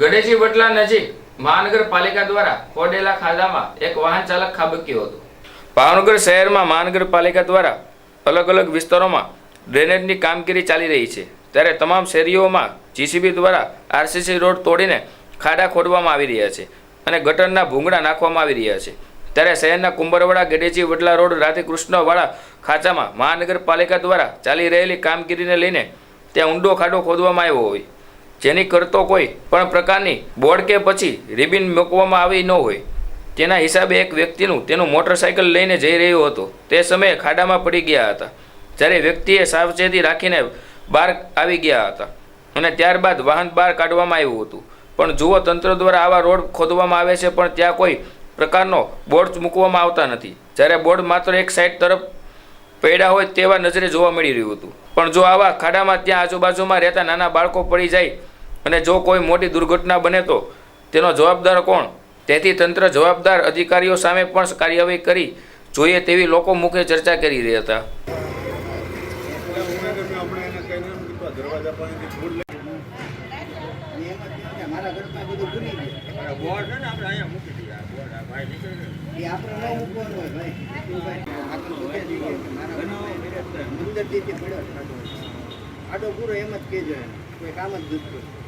ગઢેજી વડલા નજીક મહાનગરપાલિકા દ્વારા ખોડેલા ખાડામાં એક વાહન ચાલક ખાબક્યો હતો. ભાવનગર શહેરમાં મહાનગરપાલિકા દ્વારા અલગ અલગ વિસ્તારોમાં ડ્રેનેજની કામગીરી ચાલી રહી છે. ત્યારે તમામ શેરીઓમાં જીસીબી દ્વારા આરસીસી રોડ તોડીને ખાડા ખોદવામાં આવી રહ્યા છે અને ગટરના ભૂંગળા નાખવામાં આવી રહ્યા છે. ત્યારે શહેરના કુંભરવાડા ગઢેજી વડલા રોડ રાધેકૃષ્ણવાળા ખાંચામાં મહાનગરપાલિકા દ્વારા ચાલી રહેલી કામગીરીને લઈને ત્યાં ઊંડો ખાડો ખોદવામાં આવ્યો હોય. જેની કરતો કોઈ પણ પ્રકારની બોર્ડ કે પછી રિબિન મૂકવામાં આવી ન હોય. તેના હિસાબે એક વ્યક્તિનું તેનું મોટરસાયકલ લઈને જઈ રહ્યો હતો. તે સમયે ખાડામાં પડી ગયા હતા. જ્યારે વ્યક્તિએ સાવચેતી રાખીને બહાર આવી ગયા હતા. અને ત્યારબાદ વાહન બહાર કાઢવામાં આવ્યું હતું. પણ જુઓ, તંત્ર દ્વારા આવા રોડ ખોદવામાં આવે છે, પણ ત્યાં કોઈ પ્રકારનો બોર્ડ મૂકવામાં આવતા નથી. જ્યારે બોર્ડ માત્ર એક સાઈડ તરફ પડ્યા હોય તેવા નજરે જોવા મળી રહ્યું હતું. પણ જો આવા ખાડામાં ત્યાં આજુબાજુમાં રહેતા નાના બાળકો પડી જાય અને જો કોઈ મોટી દુર્ઘટના બને તો, તેનો જવાબદાર કોણ? તેથી તંત્ર જવાબદાર અધિકારીઓ સામે પણ કાર્યવાહી કરી જોઈએ તેવી લોકો મુખે ચર્ચા કરી રહ્યા હતા. આડો પૂરો એમ જ કહેજો કોઈ કામ જ નથી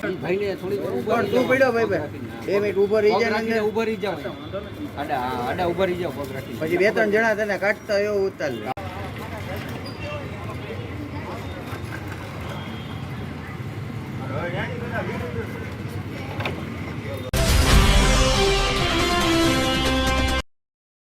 કરતું. પણ તું પડ્યો ભાઈ ભાઈ? બે મિનિટ ઊભો રહી જાય ને રહી જાવ આડા આડા ઊભા રહી જાવ પગ રાખી પછી બે ત્રણ જણા તને કાઢતા એવો ઉતાર લે. હવે ત્યાંથી બધા બીજું